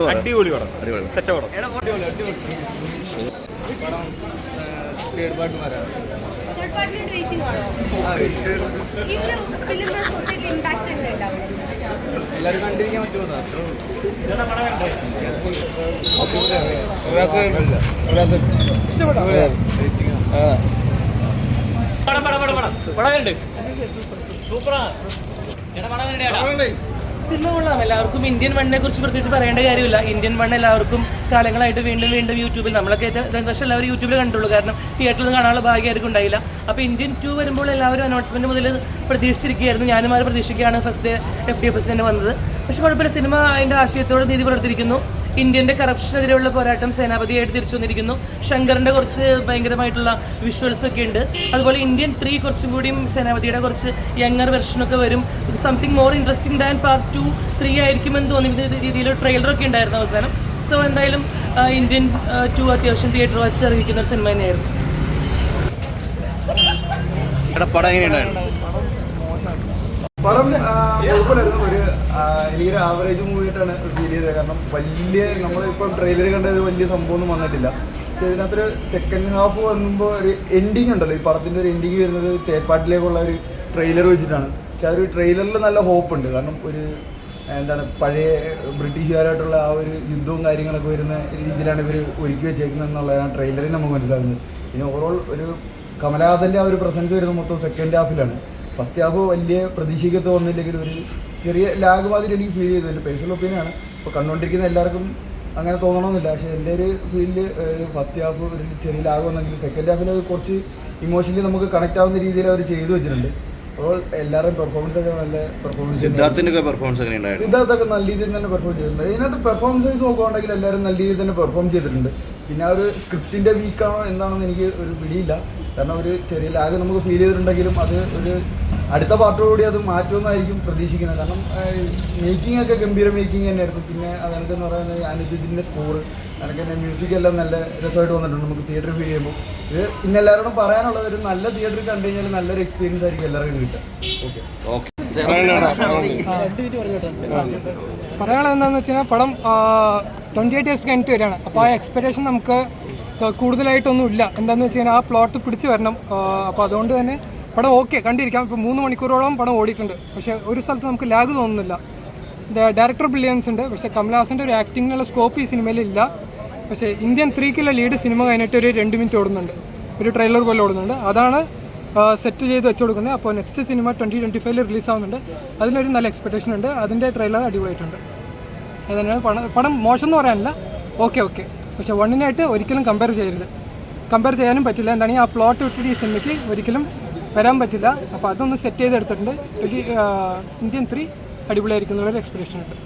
അടിപൊളി പടം. അടിപൊളി. സെറ്റ് പടം. തേർഡ് പാർട്ടിന് റേറ്റിംഗ് ആണോ ഈ ഒരു ഫിലിം സൊസൈറ്റി ഇമ്പാക്ട് ഉണ്ട് എല്ലാവരും കണ്ടിരിക്കാൻ പറ്റുമോ പടം പടം പടം പടം പടം ഉണ്ട് സൂപ്പറാ സിനിമ കൊള്ളാം. എല്ലാവർക്കും ഇന്ത്യൻ മണ്ണിനെ കുറിച്ച് പ്രത്യേകിച്ച് പറയേണ്ട കാര്യമില്ല. ഇന്ത്യൻ മണ്ണ് എല്ലാവർക്കും കാലങ്ങളായിട്ട് വീണ്ടും വീണ്ടും യൂട്യൂബിൽ നമ്മളൊക്കെ വർഷം എല്ലാവരും യൂട്യൂബിൽ കണ്ടുള്ളൂ. കാരണം തിയേറ്ററിൽ കാണാനുള്ള ഭാഗ്യം ആർക്കും ഉണ്ടായില്ല. അപ്പോൾ ഇന്ത്യൻ ടു വരുമ്പോൾ എല്ലാവരും അനൗൺസ്മെന്റ് മുതൽ പ്രതീക്ഷിച്ചിരിക്കുകയായിരുന്നു. ഞാനും ആരും പ്രതീക്ഷിക്കുകയാണ് first F D F S തന്നെ വന്നത്. പക്ഷെ കുഴപ്പമില്ല. സിനിമ അതിന്റെ ആശയത്തോട് നീതി പുലർത്തിയിരിക്കുന്നു. ഇന്ത്യന്റെ കറപ്ഷനെതിരെയുള്ള പോരാട്ടം സേനാപതിയായിട്ട് തിരിച്ചു വന്നിരിക്കുന്നു. ശങ്കറിന്റെ കുറച്ച് ഭയങ്കരമായിട്ടുള്ള വിഷ്വൽസ് ഒക്കെ ഉണ്ട്. അതുപോലെ ഇന്ത്യൻ ത്രീ കുറച്ചും കൂടിയും സേനാപതിയുടെ കുറച്ച് യങ്ങർ വെർഷനൊക്കെ വരും. Something more interesting than part two three ആയിരിക്കുമെന്ന് തോന്നിയ രീതിയിൽ ട്രെയിലറൊക്കെ ഉണ്ടായിരുന്നു അവസാനം. സോ എന്തായാലും ഇന്ത്യൻ ടു അത്യാവശ്യം തിയേറ്റർ വാച്ച് ഇറങ്ങിക്കുന്ന ഒരു സിനിമ തന്നെയായിരുന്നു. എടാ പടം എങ്ങനെയുണ്ടായിരുന്നു? പടം എനിക്കൊരു ആവറേജ് മൂവിയായിട്ടാണ് ഫീൽ ചെയ്തത്. കാരണം വലിയ നമ്മളിപ്പം ട്രെയിലർ കണ്ട ഒരു വലിയ സംഭവമൊന്നും വന്നിട്ടില്ല. പക്ഷെ ഇതിനകത്തൊരു സെക്കൻഡ് ഹാഫ് വന്നുമ്പോൾ ഒരു എൻഡിങ് ഉണ്ടല്ലോ. ഈ പടത്തിന്റെ ഒരു എൻഡിങ് വരുന്നത് തേർഡ് പാർട്ടിലേക്കുള്ള ഒരു ട്രെയിലർ വെച്ചിട്ടാണ്. പക്ഷെ ആ ഒരു ട്രെയിലറിൽ നല്ല ഹോപ്പ് ഉണ്ട്. കാരണം ഒരു എന്താണ് പഴയ ബ്രിട്ടീഷുകാരായിട്ടുള്ള ആ ഒരു യുദ്ധവും കാര്യങ്ങളൊക്കെ വരുന്ന രീതിയിലാണ് ഇവർ ഒരുക്കി വെച്ചേക്കുന്നത് എന്നുള്ള ആ ട്രെയിലറിൽ നമുക്ക് മനസ്സിലാകുന്നത്. പിന്നെ ഓവറോൾ ഒരു കമലഹാസന്റെ ആ ഒരു പ്രസൻസ് വരുന്നത് മൊത്തം സെക്കൻഡ് ഹാഫിലാണ് ഫസ്റ്റ് ഹാഫ് വലിയ പ്രതീക്ഷയ്ക്ക് തോന്നുന്നില്ലെങ്കിൽ ഒരു ചെറിയ ലാഗ് മാതിരി എനിക്ക് ഫീൽ ചെയ്തു. എന്റെ പേഴ്സണൽ ഒപ്പീനിയനാണ് ഇപ്പോൾ കണ്ടുകൊണ്ടിരിക്കുന്ന എല്ലാവർക്കും അങ്ങനെ തോന്നണമെന്നില്ല പക്ഷേ എന്റെ ഒരു ഫീൽഡ് ഒരു ഫസ്റ്റ് ഹാഫ് ഒരു ചെറിയ ലാഗ് വന്നെങ്കിൽ സെക്കൻഡ് ഹാഫിൽ അത് കുറച്ച് ഇമോഷണലി നമുക്ക് കണക്ട് ആവുന്ന രീതിയിൽ അവർ ചെയ്തു വെച്ചിട്ടുണ്ട്. അപ്പോൾ എല്ലാവരും പെർഫോമൻസ് ഒക്കെ നല്ല പെർഫോമൻസ് സിദ്ധാർത്ഥിന്റെ ഒക്കെ പെർഫോമൻസ് എങ്ങനെയുണ്ടായിരുന്നു സിദ്ധാർത്ഥൊക്കെ നല്ല രീതിയിൽ തന്നെ പെർഫോം ചെയ്തിട്ടുണ്ട്. ഇതിനകത്ത് പെർഫോമൻസ് വൈസ് നോക്കുകയാണെങ്കിൽ എല്ലാവരും നല്ല രീതിയിൽ തന്നെ പെർഫോം ചെയ്തിട്ടുണ്ട്. പിന്നെ ആ ഒരു സ്ക്രിപ്റ്റിന്റെ വീക്കാണോ എന്താണെന്ന് എനിക്ക് ഒരു പിടിയില്ല. കാരണം ഒരു ചെറിയ ലാഗ് നമുക്ക് ഫീൽ ചെയ്തിട്ടുണ്ടെങ്കിലും അത് ഒരു അടുത്ത പാർട്ടോടുകൂടി അത് മാറ്റുമെന്നായിരിക്കും പ്രതീക്ഷിക്കുന്നത്. കാരണം മേക്കിംഗ് ഒക്കെ ഗംഭീര മേക്കിംഗ് തന്നെയായിരുന്നു. പിന്നെ അതെനിക്ക് എന്ന് പറയുന്നത് അനുജിത്തിന്റെ സ്കോർ അതൊക്കെ തന്നെ മ്യൂസിക് എല്ലാം നല്ല രസമായിട്ട് വന്നിട്ടുണ്ട് നമുക്ക് തിയേറ്ററിൽ ഫീൽ ചെയ്യുമ്പോൾ. ഇത് പിന്നെ എല്ലാവരോടും പറയാനുള്ളത് ഒരു നല്ല തിയേറ്റർ കണ്ടു കഴിഞ്ഞാൽ നല്ലൊരു എക്സ്പീരിയൻസ് ആയിരിക്കും എല്ലാവർക്കും കിട്ടുക. ഓക്കെ ഓക്കെ പറയാനുള്ളത് എന്താണെന്ന് വെച്ച് കഴിഞ്ഞാൽ പടം ട്വന്റി എയ്റ്റ് ഇയേഴ്സ് കഴിഞ്ഞിട്ട് വരികയാണ്. അപ്പോൾ ആ എക്സ്പെക്ടേഷൻ നമുക്ക് കൂടുതലായിട്ടൊന്നും ഇല്ല എന്താണെന്ന് വെച്ച് കഴിഞ്ഞാൽ ആ പ്ലോട്ട് പിടിച്ച് വരണം. അപ്പോൾ അതുകൊണ്ട് തന്നെ പടം ഓക്കെ കണ്ടിരിക്കാം. ഇപ്പോൾ മൂന്ന് മണിക്കൂറോളം പടം ഓടിയിട്ടുണ്ട്. പക്ഷേ ഒരു സ്ഥലത്ത് നമുക്ക് ലാഗ് തോന്നുന്നില്ല. ഡയറക്ടർ ബ്രില്യൻസ് ഉണ്ട്. പക്ഷേ കമൽഹാസന്റെ ഒരു ആക്ടിങ്ങിനുള്ള സ്കോപ്പ് ഈ സിനിമയിലില്ല പക്ഷേ ഇന്ത്യൻ ത്രീക്കുള്ള ലീഡ് സിനിമ കഴിഞ്ഞിട്ട് ഒരു രണ്ട് മിനിറ്റ് ഓടുന്നുണ്ട്. ഒരു ട്രെയിലർ പോലെ ഓടുന്നുണ്ട്. അതാണ് സെറ്റ് ചെയ്ത് വെച്ച് കൊടുക്കുന്നത്. അപ്പോൾ നെക്സ്റ്റ് സിനിമ ട്വന്റി ട്വന്റി ഫൈവിൽ റിലീസാവുന്നുണ്ട് അതിനൊരു നല്ല എക്സ്പെക്ടേഷൻ ഉണ്ട്. അതിന്റെ ട്രെയിലർ അടിപൊളിയായിട്ടുണ്ട്. അതുതന്നെയാണ് പടം. പടം മോശം എന്ന് പറയാനില്ല. ഓക്കെ ഓക്കെ പക്ഷേ വണ്ണിനായിട്ട് ഒരിക്കലും കമ്പയർ ചെയ്യരുത്. കമ്പയർ ചെയ്യാനും പറ്റില്ല. എന്താണെങ്കിൽ ആ പ്ലോട്ട് വിട്ടിട്ട് ഈ സിനിമയ്ക്ക് ഒരിക്കലും വരാൻ പറ്റില്ല. അപ്പോൾ അതൊന്ന് സെറ്റ് ചെയ്തെടുത്തിട്ടുണ്ട്. ഒരു ഇന്ത്യൻ ത്രീ അടിപൊളിയായിരിക്കും എന്നുള്ളൊരു എക്സ്പെക്ടേഷൻ ഉണ്ട്.